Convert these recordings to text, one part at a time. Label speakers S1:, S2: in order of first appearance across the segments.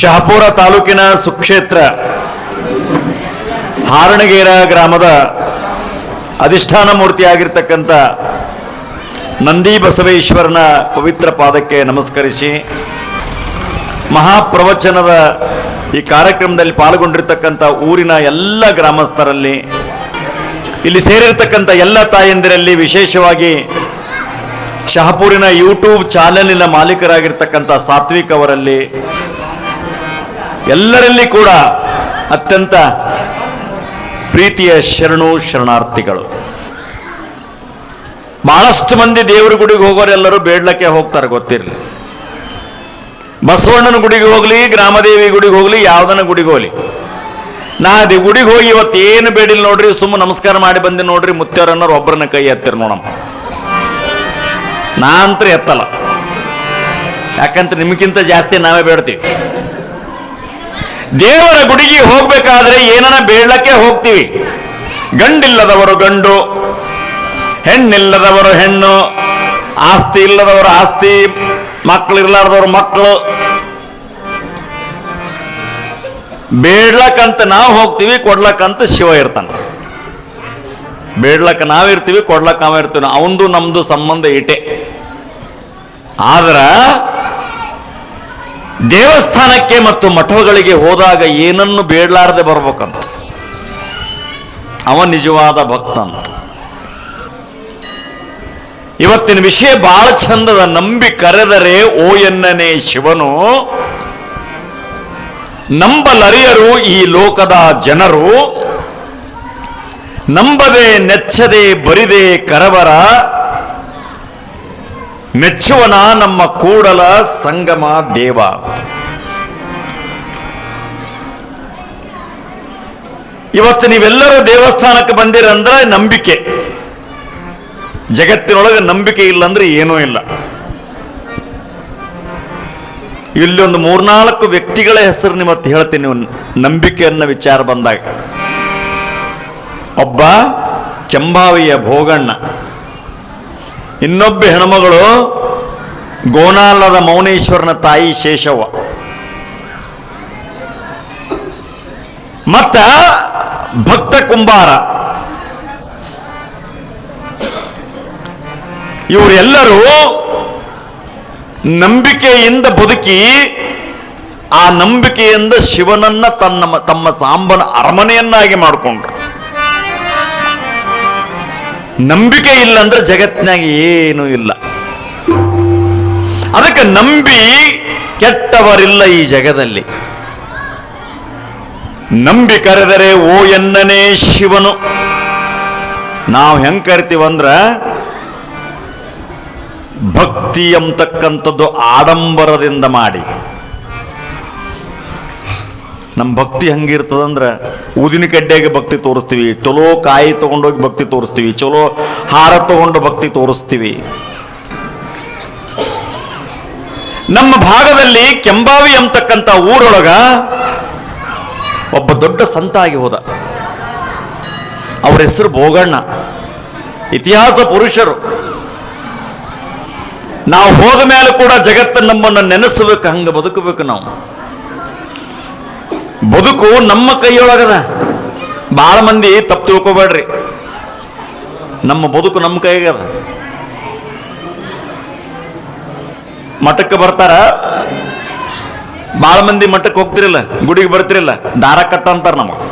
S1: ಶಹಾಪುರ ತಾಲೂಕಿನ ಸುಕ್ಷೇತ್ರ ಹಾರಣಗೇರ ಗ್ರಾಮದ ಅಧಿಷ್ಠಾನ ಮೂರ್ತಿಯಾಗಿರ್ತಕ್ಕಂಥ ನಂದಿ ಬಸವೇಶ್ವರನ ಪವಿತ್ರ ಪಾದಕ್ಕೆ ನಮಸ್ಕರಿಸಿ, ಮಹಾಪ್ರವಚನದ ಈ ಕಾರ್ಯಕ್ರಮದಲ್ಲಿ ಪಾಲ್ಗೊಂಡಿರ್ತಕ್ಕಂಥ ಊರಿನ ಎಲ್ಲ ಗ್ರಾಮಸ್ಥರಲ್ಲಿ, ಇಲ್ಲಿ ಸೇರಿರ್ತಕ್ಕಂಥ ಎಲ್ಲ ತಾಯಂದಿರಲ್ಲಿ ವಿಶೇಷವಾಗಿ ಶಹಪೂರಿನ ಯೂಟ್ಯೂಬ್ ಚಾನಲಿನ ಮಾಲೀಕರಾಗಿರ್ತಕ್ಕಂಥ ಸಾತ್ವಿಕ್ ಅವರಲ್ಲಿ ಎಲ್ಲರಲ್ಲಿ ಕೂಡ ಅತ್ಯಂತ ಪ್ರೀತಿಯ ಶರಣು ಶರಣಾರ್ಥಿಗಳು. ಬಹಳಷ್ಟು ಮಂದಿ ದೇವರ ಗುಡಿಗೆ ಹೋಗೋರೆಲ್ಲರೂ ಬೇಡ್ಲಕ್ಕೆ ಹೋಗ್ತಾರೆ, ಗೊತ್ತಿರಲಿ. ಬಸವಣ್ಣನ ಗುಡಿಗೆ ಹೋಗ್ಲಿ, ಗ್ರಾಮದೇವಿ ಗುಡಿಗೆ ಹೋಗ್ಲಿ, ಯಾವ್ದನ ಗುಡಿಗೆ ಹೋಗ್ಲಿ. ನಾ ಅದೇ ಗುಡಿಗೆ ಹೋಗಿ ಇವತ್ತು ಏನು ಬೇಡಿಲ್ಲ ನೋಡ್ರಿ, ಸುಮ್ಮ ನಮಸ್ಕಾರ ಮಾಡಿ ಬಂದೆ ನೋಡ್ರಿ ಮುತ್ಯಾರನ್ನೋರು ಒಬ್ಬರನ್ನ ಕೈ ಎತ್ತಿರ ನೋಡಮ್ಮ. ನಾ ಅಂತ ಎತ್ತಲ್ಲ. ಯಾಕಂತ ನಿಮಗಿಂತ ಜಾಸ್ತಿ ನಾವೇ ಬೇಡ್ತೀವಿ. ದೇವರ ಗುಡಿಗೆ ಹೋಗ್ಬೇಕಾದ್ರೆ ಏನನ ಬೇಡಕ್ಕೆ ಹೋಗ್ತೀವಿ. ಗಂಡಿಲ್ಲದವರು ಗಂಡು, ಹೆಣ್ಣಿಲ್ಲದವರು ಹೆಣ್ಣು, ಆಸ್ತಿ ಇಲ್ಲದವರು ಆಸ್ತಿ ಮಕ್ಕಳು ಇರ್ಲಾರ್ದವ್ರು ಮಕ್ಕಳು. ಬೇಡ್ಲಕ್ಕಂತ ನಾವು ಹೋಗ್ತೀವಿ, ಕೊಡ್ಲಕ್ಕಂತ ಶಿವ ಇರ್ತಾನ. ಬೇಡ್ಲಕ್ಕ ನಾವಿರ್ತೀವಿ ಕೊಡ್ಲಕ್ಕ ನಾವಿರ್ತೀವಿ ಅವಂದು ನಮ್ದು ಸಂಬಂಧ ಇಟೆ. ಆದ್ರ ದೇವಸ್ಥಾನಕ್ಕೆ ಮತ್ತು ಮಠಗಳಿಗೆ ಹೋದಾಗ ಏನನ್ನು ಬೇಡಲಾರದೆ ಬರ್ಬೇಕಂತ? ಅವ ನಿಜವಾದ ಭಕ್ತ ಅಂತ ಇವತ್ತಿನ ವಿಷಯ ಬಹಳ ಚಂದದ. ನಂಬಿ ಕರೆದರೆ, ಓ ಎನ್ನನೇ ಶಿವನು, ನಂಬಲರಿಯರು ಈ ಲೋಕದ ಜನರು, ನಂಬದೆ ನೆಚ್ಚದೆ ಬರಿದೆ ಕರವರ ಮೆಚ್ಚುವನ ನಮ್ಮ ಕೂಡಲ ಸಂಗಮ ದೇವ. ಇವತ್ತು ನೀವೆಲ್ಲರೂ ದೇವಸ್ಥಾನಕ್ಕೆ ಬಂದಿರಂದ್ರೆ ನಂಬಿಕೆ. ಜಗತ್ತಿನೊಳಗೆ ನಂಬಿಕೆ ಇಲ್ಲ ಅಂದ್ರೆ ಏನೂ ಇಲ್ಲ. ಇಲ್ಲಿ ಒಂದು ಮೂರ್ನಾಲ್ಕು ವ್ಯಕ್ತಿಗಳ ಹೆಸರು ನಿಮ್ಮತ್ತು ಹೇಳ್ತೀನಿ ನೀವು. ನಂಬಿಕೆಯನ್ನ ವಿಚಾರ ಬಂದಾಗ. ಒಬ್ಬ ಚಂಬಾವಿಯ ಭೋಗಣ್ಣ. ಇನ್ನೊಬ್ಬ ಹೆಣ್ಮಗಳು ಗೋನಾಲದ ಮೌನೇಶ್ವರನ ತಾಯಿ ಶೇಷವ್ವ. ಮತ್ತ ಭಕ್ತ ಕುಂಬಾರ. ಇವರೆಲ್ಲರೂ ನಂಬಿಕೆಯಿಂದ ಬದುಕಿ ಆ ನಂಬಿಕೆಯಿಂದ ಶಿವನನ್ನ ತನ್ನ ತಮ್ಮ ಸಾಂಬನ ಅರಮನೆಯನ್ನಾಗಿ ಮಾಡಿಕೊಂಡ್ರು. ನಂಬಿಕೆ ಇಲ್ಲ ಅಂದ್ರೆ ಜಗತ್ತಿನಾಗ ಏನೂ ಇಲ್ಲ. ಅದಕ್ಕೆ ನಂಬಿ ಕೆಟ್ಟವರಿಲ್ಲ ಈ ಜಗದಲ್ಲಿ. ನಂಬಿ ಕರೆದರೆ ಓ ಎನ್ನನೇ ಶಿವನು. ನಾವು ಹೆಂಗ್ ಕರಿತೀವಂದ್ರ ಭಕ್ತಿ ಎಂಬತಕ್ಕಂಥದ್ದು ಆಡಂಬರದಿಂದ ಮಾಡಿ. ನಮ್ಮ ಭಕ್ತಿ ಹಂಗಿರ್ತದಂದ್ರೆ ಊದಿನ ಕಡ್ಡೆಗೆ ಭಕ್ತಿ ತೋರಿಸ್ತೀವಿ, ಚಲೋ ಕಾಯಿ ತೊಗೊಂಡೋಗಿ ಭಕ್ತಿ ತೋರಿಸ್ತೀವಿ, ಚಲೋ ಹಾರ ತಗೊಂಡು ಭಕ್ತಿ ತೋರಿಸ್ತೀವಿ. ನಮ್ಮ ಭಾಗದಲ್ಲಿ ಕೆಂಬಾವಿ ಅಂತಕ್ಕಂಥ ಊರೊಳಗ ಒಬ್ಬ ದೊಡ್ಡ ಸಂತ ಆಗಿ ಹೋದ. ಅವರ ಹೆಸರು ಭೋಗಣ್ಣ ಇತಿಹಾಸ ಪುರುಷರು. ನಾವು ಹೋದ ಮೇಲೆ ಕೂಡ ಜಗತ್ತು ನಮ್ಮನ್ನು ನೆನೆಸಬೇಕು, ಹಂಗೆ ಬದುಕಬೇಕು ನಾವು. ಬದುಕು ನಮ್ಮ ಕೈಯೊಳಗದ. ಭಾಳ ಮಂದಿ ತಪ್ಪು ತಿಳ್ಕೊಬೇಡ್ರಿ. ನಮ್ಮ ಬದುಕು ನಮ್ಮ ಕೈಗದ ಮಠಕ್ಕೆ ಬರ್ತಾರ. ಭಾಳ ಮಂದಿ ಮಠಕ್ಕೆ ಹೋಗ್ತಿರಲ್ಲ, ಗುಡಿಗೆ ಬರ್ತಿರಲ್ಲ, ದಾರ ಕಟ್ಟ ಅಂತಾರೆ ನಮಗೆ.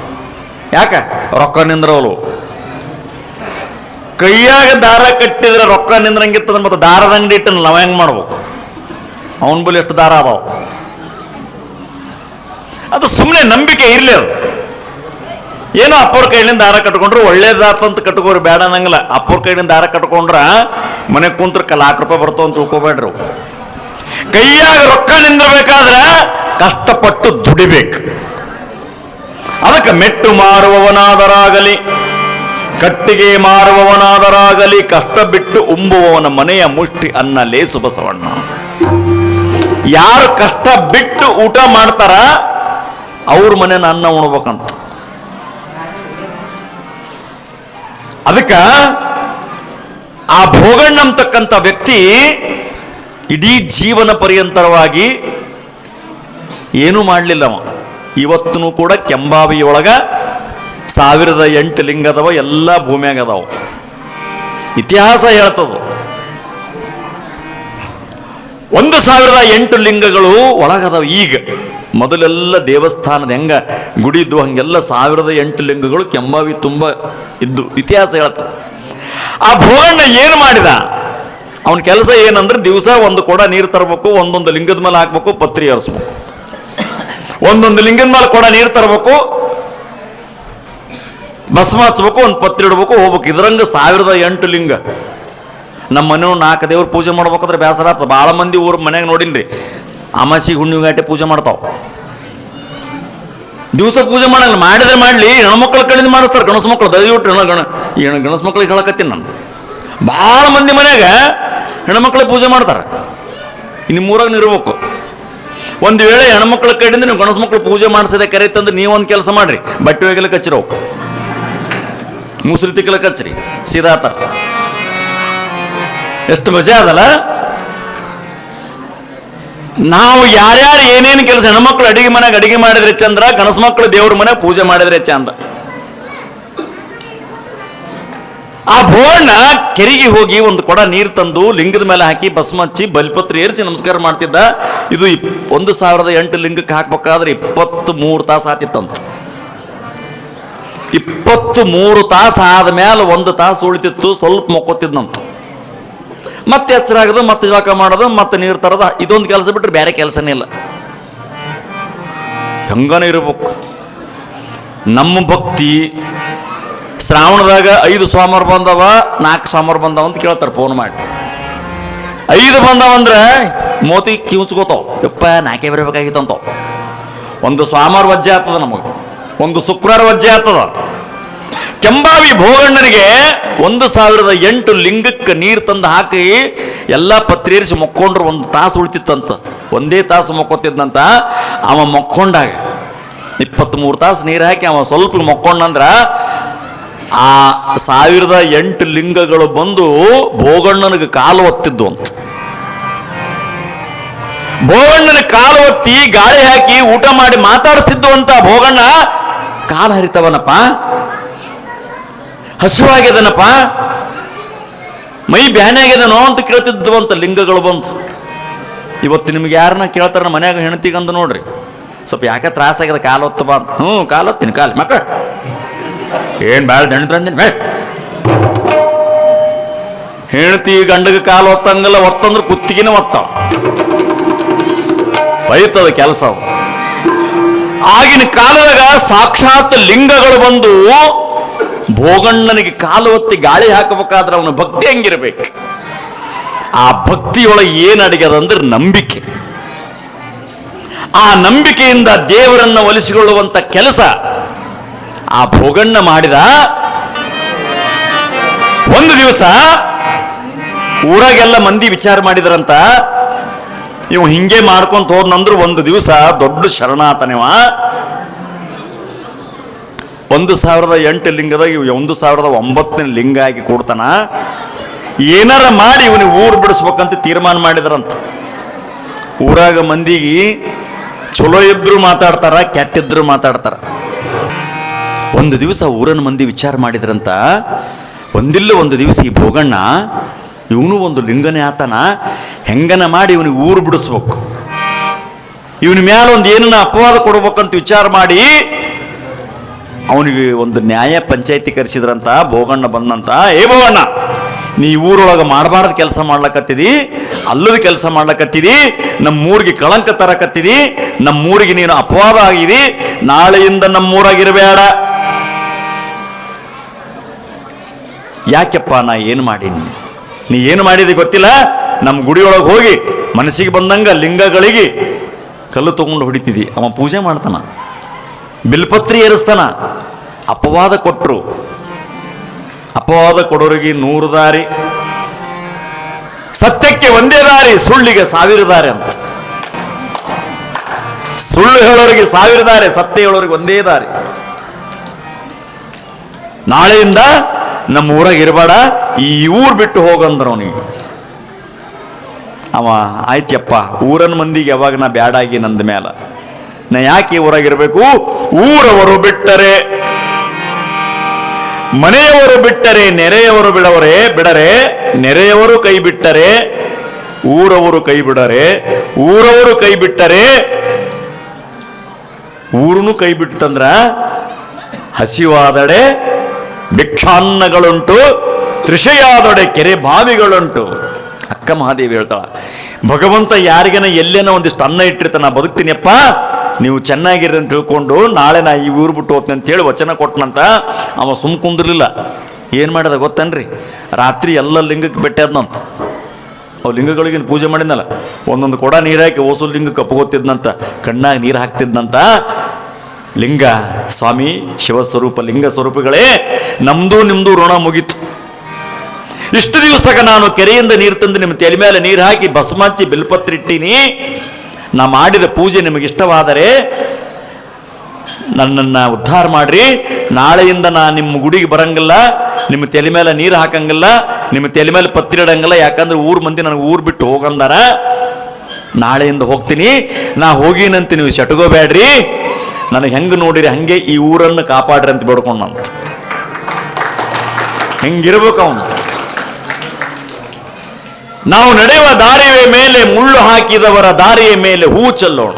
S1: ಯಾಕ? ರೊಕ್ಕ ನಿಂದ್ರವಲು ಕೈಯಾಗ ದಾರ ಕಟ್ಟಿದ್ರೆ ರೊಕ್ಕ ನಿಂದ್ರಂಗಿತ್ತದ ಮತ್ತು ದಾರದ ಅಂಗಡಿ ಇಟ್ಟು ನಾವು ಹೆಂಗ್ ಮಾಡ್ಬೇಕು? ಅವನ ಬಳಿ ಎಷ್ಟು ದಾರ ಅದಾವ? ಅದು ಸುಮ್ಮನೆ ನಂಬಿಕೆ ಇರಲಿ ಅದು. ಏನೋ ಅಪ್ಪವ್ರ ಕೈಲಿಂದ ದಾರ ಕಟ್ಕೊಂಡ್ರು, ಒಳ್ಳೇದಾತಂತ ಕಟ್ಕೋರು, ಬೇಡ ಅನ್ನಂಗಿಲ್ಲ. ಅಪ್ಪವ್ರ ಕೈಲಿಂದ ದಾರ ಕಟ್ಕೊಂಡ್ರ ಮನೆಗೆ ಕುಂತ್ರ ಲಾಕ್ ರೂಪಾಯಿ ಬರ್ತಾವ ಅಂತ. ಕೈಯಾಗ ರೊಕ್ಕ ನಿಂದಿರ್ಬೇಕಾದ್ರೆ ಕಷ್ಟಪಟ್ಟು ದುಡಿಬೇಕು. ಅದಕ್ಕೆ ಮೆಟ್ಟು ಮಾರುವವನಾದರಾಗಲಿ, ಕಟ್ಟಿಗೆ ಮಾರುವವನಾದರಾಗಲಿ, ಕಷ್ಟ ಬಿಟ್ಟು ಉಂಬುವವನ ಮನೆಯ ಮುಷ್ಟಿ ಅನ್ನ ಲೇಸು ಬಸವಣ್ಣ. ಯಾರು ಕಷ್ಟ ಬಿಟ್ಟು ಊಟ ಮಾಡ್ತಾರ ಅವ್ರ ಮನೆನ ಅನ್ನ ಉಣ್ಬೇಕಂತ. ಅದಕ್ಕೆ ಆ ಭೋಗಣ್ಣ ಅಂತಕ್ಕಂಥ ವ್ಯಕ್ತಿ ಇಡೀ ಜೀವನ ಪರ್ಯಂತರವಾಗಿ ಏನೂ ಮಾಡಲಿಲ್ಲ ಅವ. ಇವತ್ತೂ ಕೂಡ ಕೆಂಬಾವಿಯೊಳಗ ಸಾವಿರದ ಎಂಟು ಲಿಂಗ ಅದಾವ ಎಲ್ಲ ಭೂಮಿಯಾಗ ಅದಾವ. ಇತಿಹಾಸ ಹೇಳ್ತದ. ಒಂದು ಸಾವಿರದ ಎಂಟು ಲಿಂಗಗಳು ಒಳಗದಾವ ಈಗ. ಮೊದಲೆಲ್ಲ ದೇವಸ್ಥಾನದ ಹೆಂಗ ಗುಡಿ ಇದ್ದು ಹಂಗೆಲ್ಲ ಸಾವಿರದ ಎಂಟು ಲಿಂಗಗಳು ಕೆಂಬಾವಿ ತುಂಬ ಇದ್ದು ಇತಿಹಾಸ ಹೇಳ್ತದೆ ಆ ಭೋಗಣ್ಣ ಏನು ಮಾಡಿದ? ಅವನ ಕೆಲಸ ಏನಂದ್ರೆ ದಿವಸ ಒಂದು ಕೊಡ ನೀರು ತರಬೇಕು, ಒಂದೊಂದು ಲಿಂಗದ ಮೇಲೆ ಹಾಕ್ಬೇಕು, ಪತ್ರಿ ಹರಿಸ್ಬೇಕು. ಒಂದೊಂದು ಲಿಂಗದ ಮೇಲೆ ಕೊಡ ನೀರು ತರಬೇಕು, ಭಸ್ಮ ಹಚ್ಬೇಕು, ಒಂದು ಪತ್ರಿ ಇಡ್ಬೇಕು, ಹೋಗ್ಬೇಕು. ಇದ್ರಂಗೆ ಸಾವಿರದ ಎಂಟು ಲಿಂಗ. ನಮ್ಮ ಮನೆಯವ್ರು ನಾಲ್ಕು ದೇವ್ರ ಪೂಜೆ ಮಾಡ್ಬೇಕಾದ್ರೆ ಬೇಸರ ಆಗ್ತದೆ. ಭಾಳ ಮಂದಿ ಊರ ಮನ್ಯಾಗ ನೋಡಿನ್ರಿ. ಅಮಾಸಿ ಗಂಟೆ ಪೂಜೆ ಮಾಡ್ತಾವ. ದಿವಸ ಪೂಜೆ ಮಾಡಲ್ಲ, ಮಾಡಿದ್ರೆ ಮಾಡಲಿ ಹೆಣ್ಮಕ್ಳ ಕಡೆಯಿಂದ ಮಾಡಿಸ್ತಾರೆ ಗಣಸ ಮಕ್ಕಳು ದಯವಿಟ್ಟು ಹೆಣ ಗಣ ಹೆಣ್ಣು ಹೆಣ ಗಣಸ ಮಕ್ಳಿಗೆ ಹೇಳಕತ್ತೀನಿ ನಾನು. ಭಾಳ ಮಂದಿ ಮನೆಯಾಗ ಹೆಣ್ಮಕ್ಳಿಗೆ ಪೂಜೆ ಮಾಡ್ತಾರೆ. ಇನ್ನು ಮೂರಾಗ ನಿರ್ಬೇಕು. ಒಂದು ವೇಳೆ ಹೆಣ್ಮಕ್ಳ ಕಡೆಯಿಂದ ನೀವು ಗಣಸು ಮಕ್ಳು ಪೂಜೆ ಮಾಡಿಸಿದೆ ಕರೆತಂದ್ರೆ ನೀವೊಂದು ಕೆಲಸ ಮಾಡ್ರಿ. ಬಟ್ಟೆ ಒಗೆಲಕ್ಕೆ ಹಚ್ಚಿರೋ ಮುಸುರಿ ತಿಕ್ಕಲಕ್ಕೆ ಸೀದಾ ಆತರ. ಎಷ್ಟು ಮಜಾ ಅದಲ್ಲ? ನಾವು ಯಾರ್ಯಾರು ಏನೇನು ಕೆಲಸ ಹೆಣ್ಮಕ್ಳು ಅಡಿಗೆ ಮನೆಗೆ ಅಡಿಗೆ ಮಾಡಿದ್ರೆ ಚಂದ್ರ ಗಣಸು ಮಕ್ಕಳು ದೇವ್ರ ಮನೆ ಪೂಜೆ ಮಾಡಿದ್ರೆ ಚಂದ. ಆ ಬೋರ್ಡ್ನ ಕೆರೆಗೆ ಹೋಗಿ ಒಂದು ಕೊಡ ನೀರು ತಂದು ಲಿಂಗದ ಮೇಲೆ ಹಾಕಿ ಬಸ್ಮಚ್ಚಿ ಬಲಿಪತ್ರಿ ಏರಿಸಿ ನಮಸ್ಕಾರ ಮಾಡ್ತಿದ್ದ. ಇದು ಒಂದು ಸಾವಿರದ ಎಂಟು ಲಿಂಗಕ್ಕೆ ಹಾಕ್ಬೇಕಾದ್ರೆ ಇಪ್ಪತ್ತು ಮೂರು ತಾಸು ಆತಿತ್ತಂತ. ಇಪ್ಪತ್ತು ಮೂರು ತಾಸು ಆದ ಮೇಲೆ ಒಂದು ತಾಸು ಉಳಿತಿತ್ತು, ಸ್ವಲ್ಪ ಮೊಕ್ಕೋತಿದ್ನಂತ. ಮತ್ತೆ ಎಚ್ಚರ ಆಗೋದು, ಮತ್ತೆ ಜಳಕ ಮಾಡೋದು, ಮತ್ತೆ ನೀರು ತರೋದು, ಇದೊಂದು ಕೆಲಸ ಬಿಟ್ಟರೆ ಬೇರೆ ಕೆಲಸನೇ ಇಲ್ಲ. ಹೆಂಗನೇ ಇರಬೇಕು? ನಮ್ಮ ಭಕ್ತಿ ಶ್ರಾವಣದಾಗ ಐದು ಸೋಮವಾರ ಬಂದವ, ನಾಲ್ಕು ಸೋಮವಾರ ಬಂದವ ಅಂತ ಕೇಳ್ತಾರೆ ಫೋನ್ ಮಾಡಿ. ಐದು ಬಂದವಂದ್ರೆ ಮೋತಿ ಕಿವುಚ್ಕೋತಾವ. ಎಪ್ಪ ನಾಲ್ಕೇ ಬರಬೇಕಾಗಿತ್ತಂತ ಒಂದು ಸೋಮವಾರ ವಜ್ಜೆ ಆಗ್ತದ ನಮಗೆ. ಒಂದು ಶುಕ್ರವಾರ ವಜ್ಜೆ ಆಗ್ತದ. ಕೆಂಬಾವಿ ಭೋಗಣ್ಣನಿಗೆ ಒಂದು ಸಾವಿರದ ಎಂಟು ಲಿಂಗಕ್ಕೆ ನೀರು ತಂದು ಹಾಕಿ ಎಲ್ಲ ಪತ್ರೇರಿಸಿ ಮೊಕ್ಕೊಂಡ್ರು ಒಂದು ತಾಸು ಉಳಿತಿತ್ತಂತ. ಒಂದೇ ತಾಸು ಮಕ್ಕೋತಿದ್ದಂತ ಅವ ಮೊಕ್ಕೊಂಡಾಗ ಇಪ್ಪತ್ತ್ಮೂರು ತಾಸು ನೀರು ಹಾಕಿ ಅವ ಸ್ವಲ್ಪ ಮೊಕ್ಕೊಂಡಂದ್ರ ಆ ಸಾವಿರದ ಎಂಟು ಲಿಂಗಗಳು ಬಂದು ಭೋಗಣ್ಣನಿಗೆ ಕಾಲು ಒತ್ತಿದ್ದು ಅಂತ. ಭೋಗಣ್ಣನ ಕಾಲು ಒತ್ತಿ ಗಾಳಿ ಹಾಕಿ ಊಟ ಮಾಡಿ ಮಾತಾಡಿಸ್ತಿದ್ದು ಅಂತ ಭೋಗಣ್ಣ ಕಾಲು ಹರಿತವನಪ್ಪ. ಹಸುವಾಗ್ಯದನಪ್ಪ ಮೈ ಬ್ಯಾನೆ ಆಗ್ಯದನೋ ಅಂತ ಕೇಳ್ತಿದ್ದು ಅಂತ ಲಿಂಗಗಳು ಬಂತು. ಇವತ್ತು ನಿಮ್ಗೆ ಯಾರನ್ನ ಕೇಳ್ತಾರೆ ನಮ್ಮ ಮನ್ಯಾಗ ಹೆಣ್ತಿಗಂದು ನೋಡ್ರಿ. ಸ್ವಲ್ಪ ಯಾಕೆ ತ್ರಾಸಾಗ್ಯದ ಕಾಲು ಹೊತ್ತು ಬಾ. ಹ್ಞೂ ಕಾಲೊತ್ತೀನಿ ಕಾಲು. ಮಕ್ಕಳ ಏನು ಭಾಳ ದಣ್ಣ ತಂದಿನಿ ಬೇ ಹೆಣ್ತಿ ಗಂಡಗ ಕಾಲು ಒತ್ತಂಗಲ್ಲ ಒತ್ತಂದ್ರೆ ಕುತ್ತಿಗೆನ ಒತ್ತಾವ ಬೈತದ ಕೆಲಸ. ಆಗಿನ ಕಾಲದಾಗ ಸಾಕ್ಷಾತ್ ಲಿಂಗಗಳು ಬಂದು ಭೋಗಣ್ಣನಿಗೆ ಕಾಲು ಒತ್ತಿ ಗಾಳಿ ಹಾಕಬೇಕಾದ್ರೆ ಅವನ ಭಕ್ತಿ ಹೆಂಗಿರ್ಬೇಕು? ಆ ಭಕ್ತಿಯೊಳಗೆ ಏನು ಅಡಿಗದಂದ್ರೆ ನಂಬಿಕೆ. ಆ ನಂಬಿಕೆಯಿಂದ ದೇವರನ್ನ ಒಲಿಸಿಕೊಳ್ಳುವಂಥ ಕೆಲಸ ಆ ಭೋಗಣ್ಣ ಮಾಡಿದ ಒಂದು ದಿವಸ ಊರಾಗೆಲ್ಲ ಮಂದಿ ವಿಚಾರ ಮಾಡಿದ್ರಂತ, ಇವ್ ಹಿಂಗೆ ಮಾಡ್ಕೊಂತ ಹೋದ್ನಂದ್ರು ಒಂದು ದಿವಸ ದೊಡ್ಡ ಶರಣಾತನೆವ. ಒಂದು ಸಾವಿರದ ಎಂಟು ಲಿಂಗದಾಗ ಒಂದು ಸಾವಿರದ ಒಂಬತ್ತನೇ ಲಿಂಗ ಆಗಿ ಕೊಡ್ತಾನ. ಏನಾರ ಮಾಡಿ ಇವನಿಗೆ ಊರು ಬಿಡಿಸ್ಬೇಕಂತ ತೀರ್ಮಾನ ಮಾಡಿದ್ರಂತ. ಊರಾಗ ಮಂದಿಗೆ ಚಲೋ ಇದ್ರು ಮಾತಾಡ್ತಾರ, ಕೆಟ್ಟಿದ್ರು ಮಾತಾಡ್ತಾರ. ಒಂದು ದಿವಸ ಊರನ ಮಂದಿ ವಿಚಾರ ಮಾಡಿದ್ರಂತ. ಒಂದಿಲ್ಲ ಒಂದು ದಿವಸ ಈ ಭೋಗಣ್ಣ ಇವನು ಒಂದು ಲಿಂಗನೇ ಆತನ, ಹೆಂಗನ ಮಾಡಿ ಇವನಿಗೆ ಊರು ಬಿಡಿಸ್ಬೇಕು. ಇವನ ಮ್ಯಾಲ ಒಂದು ಏನನ್ನ ಅಪವಾದ ಕೊಡ್ಬೇಕಂತ ವಿಚಾರ ಮಾಡಿ ಅವನಿಗೆ ಒಂದು ನ್ಯಾಯ ಪಂಚಾಯತಿ ಕರೆಸಿದ್ರಂತ ಭೋಗಣ್ಣ ಬಂದಂತ, ಏ ಭೋಗಣ್ಣ ನೀ ಊರೊಳಗೆ ಮಾಡಬಾರ್ದ ಕೆಲಸ ಮಾಡ್ಲಕತ್ತಿದಿ, ಅಲ್ಲದ ಕೆಲಸ ಮಾಡ್ಲಕತ್ತಿದಿ, ನಮ್ಮೂರಿಗೆ ಕಳಂಕ ತರಕತ್ತಿದಿ, ನಮ್ಮೂರಿಗೆ ನೀನು ಅಪವಾದ ಆಗಿದಿ, ನಾಳೆಯಿಂದ ನಮ್ಮೂರಾಗಿರಬೇಡ. ಯಾಕೆಪ್ಪ ನಾ ಏನು ಮಾಡೀನಿ? ನೀ ಏನು ಮಾಡಿದಿ ಗೊತ್ತಿಲ್ಲ? ನಮ್ಮ ಗುಡಿಯೊಳಗೆ ಹೋಗಿ ಮನಸ್ಸಿಗೆ ಬಂದಂಗ ಲಿಂಗಗಳಿಗೆ ಕಲ್ಲು ತಗೊಂಡು ಹೊಡಿತಿದಿ. ಅವ ಪೂಜೆ ಮಾಡ್ತಾನ. ಬಿಲ್ಪತ್ರಿ ಏರಿಸ್ತಾನ. ಅಪವಾದ ಕೊಟ್ಟರು ಅಪವಾದ ಕೊಡೋರಿಗೆ ನೂರು ದಾರಿ. ಸತ್ಯಕ್ಕೆ ಒಂದೇ ದಾರಿ, ಸುಳ್ಳಿಗೆ ಸಾವಿರ ದಾರಿ ಅಂತ. ಸುಳ್ಳು ಹೇಳೋರಿಗೆ ಸಾವಿರ ದಾರಿ, ಸತ್ಯ ಹೇಳೋರಿಗೆ ಒಂದೇ ದಾರಿ. ನಾಳೆಯಿಂದ ನಮ್ಮ ಊರಾಗ ಇರಬೇಡ, ಈ ಊರು ಬಿಟ್ಟು ಹೋಗಂದ್ರ ಅವನಿಗೆ ಅವ ಆಯ್ತಪ್ಪ ಊರನ್ ಮಂದಿಗೆ ಯಾವಾಗ ನಾ ಬ್ಯಾಡಾಗಿ ನಂದ ಮೇಲೆ ನಾ ಯಾಕೆ ಊರವರು ಬಿಟ್ಟರೆ, ಮನೆಯವರು ಬಿಟ್ಟರೆ, ನೆರೆಯವರು ಬಿಡವರೆ, ಬಿಡರೆ, ನೆರೆಯವರು ಕೈ ಬಿಟ್ಟರೆ, ಊರವರು ಕೈ ಬಿಡರೆ, ಊರವರು ಕೈ ಬಿಟ್ಟರೆ, ಊರುನು ಕೈ ಬಿಟ್ಟಂದ್ರ ಹಸಿವಾದಡೆ ಭಿಕ್ಷಾನ್ನಗಳುಂಟು ತೃಷೆಯಾದೊಡೆ ಕೆರೆ ಬಾವಿಗಳುಂಟು. ಅಕ್ಕ ಮಹಾದೇವಿ ಹೇಳ್ತಾಳ, ಭಗವಂತ ಯಾರಿಗೇನ ಎಲ್ಲೇನೋ ಒಂದಿಷ್ಟು ಅನ್ನ ಇಟ್ಟಿರ್ತಾನ ಬದುಕ್ತೀನಿಯಪ್ಪ ನೀವು ಚೆನ್ನಾಗಿರಿ ಅಂತ ತಿಳ್ಕೊಂಡು ನಾಳೆ ನಾ ಈ ಊರು ಬಿಟ್ಟು ಹೋಗ್ತೀನಿ ಅಂತೇಳಿ ವಚನ ಕೊಟ್ಟನಂತ ಅವ ಸುಮ್ಮ ಕುಂದಿರಲಿಲ್ಲ. ಏನು ಮಾಡಿದ ಗೊತ್ತನ್ರಿ? ರಾತ್ರಿ ಎಲ್ಲ ಲಿಂಗಕ್ಕೆ ಬೆಟ್ಟದ್ನಂತ ಅವು ಲಿಂಗಗಳಿಗೆ ಪೂಜೆ ಮಾಡಿದ್ನಲ್ಲ. ಒಂದೊಂದು ಕೊಡ ನೀರು ಹಾಕಿ ಓಸು ಲಿಂಗ ಕಪ್ಪಗೋತಿದ್ನಂತ ಕಣ್ಣಾಗಿ ನೀರು ಹಾಕ್ತಿದ್ನಂತ. ಲಿಂಗ ಸ್ವಾಮಿ ಶಿವಸ್ವರೂಪ ಲಿಂಗ ಸ್ವರೂಪಗಳೇ, ನಮ್ದು ನಿಮ್ದು ಋಣ ಮುಗೀತು. ಇಷ್ಟು ದಿವಸದಾಗ ನಾನು ಕೆರೆಯಿಂದ ನೀರು ತಂದು ನಿಮ್ಮ ತಲೆ ಮೇಲೆ ನೀರು ಹಾಕಿ ಭಸ್ಮಾಚಿ ಬಿಲ್ಪತ್ರ ಬಿಲ್ಪತ್ರಿ ಇಟ್ಟೀನಿ ನಾ ಮಾಡಿದ ಪೂಜೆ ನಿಮಗೆ ಇಷ್ಟವಾದರೆ ನನ್ನನ್ನು ಉದ್ಧಾರ ಮಾಡ್ರಿ. ನಾಳೆಯಿಂದ ನಾ ನಿಮ್ಮ ಗುಡಿಗೆ ಬರಂಗಿಲ್ಲ, ನಿಮ್ಮ ತಲೆ ಮೇಲೆ ನೀರು ಹಾಕಂಗಿಲ್ಲ, ನಿಮ್ಮ ತಲೆ ಮೇಲೆ ಪತ್ತಿ ಇಡಂಗಿಲ್ಲ, ಯಾಕಂದ್ರೆ ಊರು ಮಂದಿ ನನಗೆ ಊರು ಬಿಟ್ಟು ಹೋಗಂದಾರ. ನಾಳೆಯಿಂದ ಹೋಗ್ತೀನಿ. ನಾ ಹೋಗಿನಂತ ನೀವು ಸೆಟ್ಕೋಬೇಡ್ರಿ ನನಗೆ ಹೆಂಗೆ ನೋಡಿರಿ, ಹಂಗೆ ಈ ಊರನ್ನು ಕಾಪಾಡ್ರಿ ಅಂತ ಬೇಡ್ಕೊಂಡು ನಾನು. ಹೆಂಗಿರ್ಬೇಕು ಅವನು. ನಾವು ನಡೆಯುವ ದಾರಿಯ ಮೇಲೆ ಮುಳ್ಳು ಹಾಕಿದವರ ದಾರಿಯ ಮೇಲೆ ಹೂ ಚೆಲ್ಲೋಣ.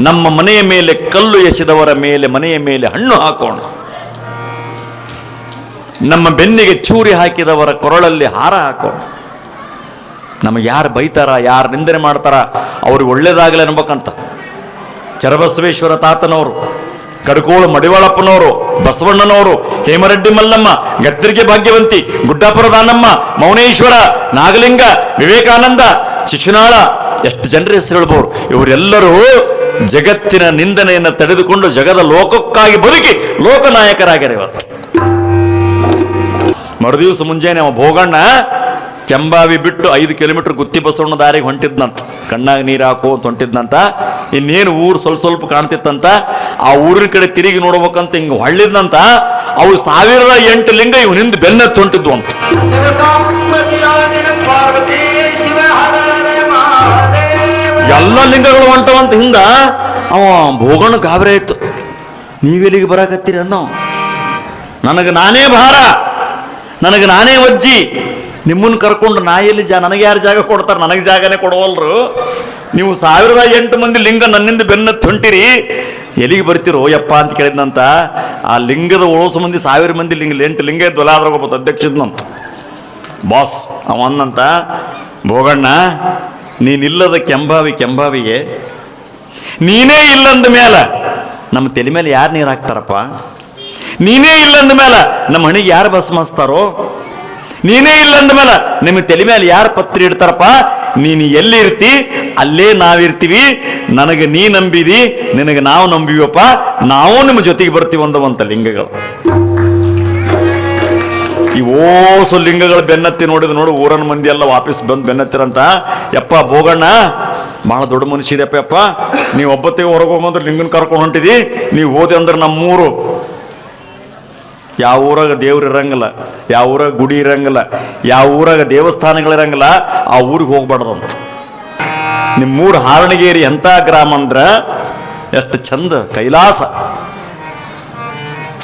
S1: ನಮ್ಮ ಮನೆಯ ಮೇಲೆ ಕಲ್ಲು ಎಸೆದವರ ಮೇಲೆ, ಮನೆಯ ಮೇಲೆ ಹಣ್ಣು ಹಾಕೋಣ. ನಮ್ಮ ಬೆನ್ನಿಗೆ ಚೂರಿ ಹಾಕಿದವರ ಕೊರಳಲ್ಲಿ ಹಾರ ಹಾಕೋಣ. ನಮಗೆ ಯಾರು ಬೈತಾರ, ಯಾರು ನಿಂದನೆ ಮಾಡ್ತಾರ, ಅವ್ರಿಗೆ ಒಳ್ಳೇದಾಗಲಿ ಅನ್ಬೇಕಂತ. ಚರಬಸವೇಶ್ವರ ತಾತನವರು ಕಡಕೋಳು ಮಡಿವಾಳಪ್ಪನವರು, ಬಸವಣ್ಣನವರು, ಹೇಮರೆಡ್ಡಿ ಮಲ್ಲಮ್ಮ, ಗದ್ದರಿಗೆ ಭಾಗ್ಯವಂತಿ ಗುಡ್ಡಾಪುರ ದಾನಮ್ಮ ಮೌನೇಶ್ವರ, ನಾಗಲಿಂಗ, ವಿವೇಕಾನಂದ, ಶಿಶುನಾಳ, ಎಷ್ಟು ಜನರ ಹೆಸರು ಹೇಳ್ಬೋದು. ಇವರೆಲ್ಲರೂ ಜಗತ್ತಿನ ನಿಂದನೆಯನ್ನು ತಡೆದುಕೊಂಡು ಜಗದ ಲೋಕಕ್ಕಾಗಿ ಬದುಕಿ ಲೋಕನಾಯಕರಾಗ್ಯಾರ ಇವತ್ತು. ಮರುದಿವಸ ಮುಂಜಾನೆ ಅವ ಭೋಗಣ್ಣ ಕೆಂಬಾವಿ ಬಿಟ್ಟು ಐದು ಕಿಲೋಮೀಟರ್ ಗುತ್ತಿ ಬಸವಣ್ಣ ದಾರಿಗೆ ಹೊಂಟಿದ್ನಂತ. ಕಣ್ಣಾಗ ನೀರು ಹಾಕೋ ಅಂತ ಹೊಂಟಿದ್ನಂತ, ಇನ್ನೇನು ಊರು ಸ್ವಲ್ಪ ಸ್ವಲ್ಪ ಕಾಣ್ತಿತ್ತಂತ, ಆ ಊರಿನ ಕಡೆ ತಿರುಗಿ ನೋಡ್ಬೇಕಂತ ಹಿಂಗೆ ಹೊಳ್ಳಿದ್ನಂತ, ಅವು ಸಾವಿರದ ಎಂಟು ಲಿಂಗ ಇವನಿಂದ ಬೆನ್ನತ್ತು ಹೊಂಟಿದ್ವು ಅಂತ. ಎಲ್ಲ ಲಿಂಗಗಳು ಹೊಂಟವಂತ ಹಿಂದ, ಅವ ಭೋಗಣ್ಣ ಗಾಬರಿ ಆಯ್ತು. ನೀವೆಲ್ಲಿಗೆ ಬರಾಕತ್ತೀರಿ ಅನ್ನೋ. ನನಗೆ ನಾನೇ ಭಾರ, ನನಗೆ ನಾನೇ ಒಜ್ಜಿ ನಿಮ್ಮನ್ನು ಕರ್ಕೊಂಡು ನಾ ಎಲ್ಲಿ ಜಾ, ನನಗೆ ಯಾರು ಜಾಗ ಕೊಡ್ತಾರೆ? ನನಗೆ ಜಾಗನೇ ಕೊಡವಲ್ರು. ನೀವು ಸಾವಿರದ ಎಂಟು ಮಂದಿ ಲಿಂಗ ನನ್ನಿಂದ ಬೆನ್ನ ಹೊಂಟಿರಿ ಎಲ್ಲಿಗೆ ಬರ್ತಿರೋ? ಯಪ್ಪ ಅಂತ ಕೇಳಿದ್ನಂತ. ಆ ಲಿಂಗದ ಉಳೋಸು ಮಂದಿ ಸಾವಿರ ಮಂದಿ ಲಿಂಗ, ಎಂಟು ಲಿಂಗ ಇದ್ವಲ್ಲ ಅದ್ರಾಗ ಒಬ್ಬ ಅಧ್ಯಕ್ಷದ್ನಂತ ಬಾಸ್, ಅವ ಅನ್ನಂತ ಭೋಗಣ್ಣ, ನೀನಿಲ್ಲದ ಕೆಂಬಾವಿ ಕೆಂಬಾವಿಗೆ ನೀನೇ ಇಲ್ಲಂದ ಮೇಲೆ ನಮ್ಮ ತಲೆ ಮೇಲೆ ಯಾರು ನೀರು ಹಾಕ್ತಾರಪ್ಪ? ನೀನೇ ಇಲ್ಲಂದ ಮೇಲೆ ನಮ್ಮ ಹಣಿಗೆ ಯಾರು ಭಸ್ಮಿಸ್ತಾರೋ? ನೀನೇ ಇಲ್ಲಂದ ಮೇಲೆ ನಿಮ್ಮ ತಲೆ ಮೇಲೆ ಯಾರು ಪತ್ರಿ ಇಡ್ತಾರಪ್ಪ? ನೀನು ಎಲ್ಲಿ ಇರ್ತಿ? ಅಲ್ಲೇ ನಾವಿರ್ತೀವಿ. ನನಗೆ ನೀ ನಂಬಿದಿ, ನಿನಗೆ ನಾವು ನಂಬಿವಪ್ಪ. ನಾವು ನಿಮ್ಮ ಜೊತೆಗೆ ಬರ್ತೀವಿ ಅಂದವಂತ ಲಿಂಗಗಳು. ಈ ಓಸು ಲಿಂಗಗಳು ಬೆನ್ನತ್ತಿ ನೋಡಿದ ನೋಡು, ಊರನ ಮಂದಿ ಎಲ್ಲ ವಾಪಸ್ ಬಂದು ಬೆನ್ನತ್ತಿರಂತ. ಯಪ್ಪ ಬೋಗಣ್ಣ ಭಾಳ ದೊಡ್ಡ ಮನುಷ್ಯ ಇದೆಯಪ್ಪ, ಯಪ್ಪ. ನೀವು ಒಬ್ಬತ್ತೇ ಹೊರಗೆ ಹೋಗಂದ್ರೆ ಲಿಂಗನ ಕರ್ಕೊಂಡು ಹೊಂಟಿದಿ. ನೀವು ಹೋದೆ ಅಂದ್ರೆ ನಮ್ಮೂರು. ಯಾವ ಊರಾಗ ದೇವ್ರು ಇರಂಗಿಲ್ಲ, ಯಾವ ಊರಾಗ ಗುಡಿ ಇರಂಗಿಲ್ಲ, ಯಾವ ಊರಾಗ ದೇವಸ್ಥಾನಗಳಿರಂಗಿಲ್ಲ ಆ ಊರಿಗೆ ಅಂತ ನಿಮ್ಮೂರು ಹಾರಣಗೇರಿ ಎಂಥ ಗ್ರಾಮ ಅಂದ್ರೆ ಎಷ್ಟು ಚಂದ ಕೈಲಾಸ.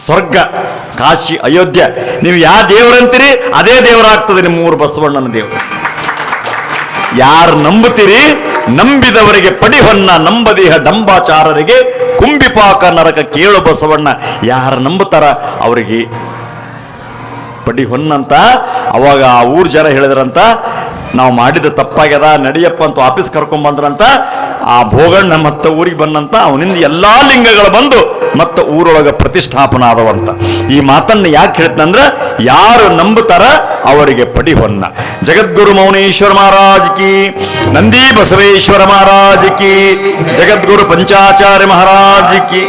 S1: ಸ್ವರ್ಗ, ಕಾಶಿ, ಅಯೋಧ್ಯ. ನೀವು ಯಾವ ದೇವರಂತೀರಿ ಅದೇ ದೇವರಾಗ್ತದೆ ನಿಮ್ಮ ಊರು ಬಸವಣ್ಣನ ದೇವರು. ಯಾರು ನಂಬುತ್ತೀರಿ, ನಂಬಿದವರಿಗೆ ಪಡಿಹೊನ್ನ, ನಂಬದೇಹ, ಡಂಬಾಚಾರರಿಗೆ ಕುಂಬಿಪಾಕ ನರಕ ಕೇಳು ಬಸವಣ್ಣ. ಯಾರು ನಂಬುತ್ತಾರ ಅವರಿಗೆ ಪಡಿ ಹೊನ್ನಂತ. ಅವಾಗ ಆ ಊರ್ ಜನ ಹೇಳಿದ್ರಂತ, ನಾವು ಮಾಡಿದ ತಪ್ಪಾಗ್ಯದ, ನಡಿಯಪ್ಪ ಅಂತ ವಾಪಸ್ ಕರ್ಕೊಂಡ್ ಬಂದ್ರಂತ ಆ ಭೋಗಣ್ಣ ಮತ್ತೆ ಊರಿಗೆ ಬಂದಂತ ಅವನಿಂದ ಎಲ್ಲಾ ಲಿಂಗಗಳು ಬಂದು ಮತ್ತೆ ಊರೊಳಗ ಪ್ರತಿಷ್ಠಾಪನ ಆದವಂತ. ಈ ಮಾತನ್ನ ಯಾಕೆ ಹೇಳ್ತಂದ್ರ ಯಾರು ನಂಬುತ್ತಾರ ಅವರಿಗೆ ಪಡಿ ಹೊನ್ನ ಜಗದ್ಗುರು ಮೌನೇಶ್ವರ ಮಹಾರಾಜ್ ಕಿ, ನಂದಿ ಬಸವೇಶ್ವರ ಮಹಾರಾಜ್ ಕಿ, ಜಗದ್ಗುರು ಪಂಚಾಚಾರ್ಯ ಮಹಾರಾಜ್ ಕಿ.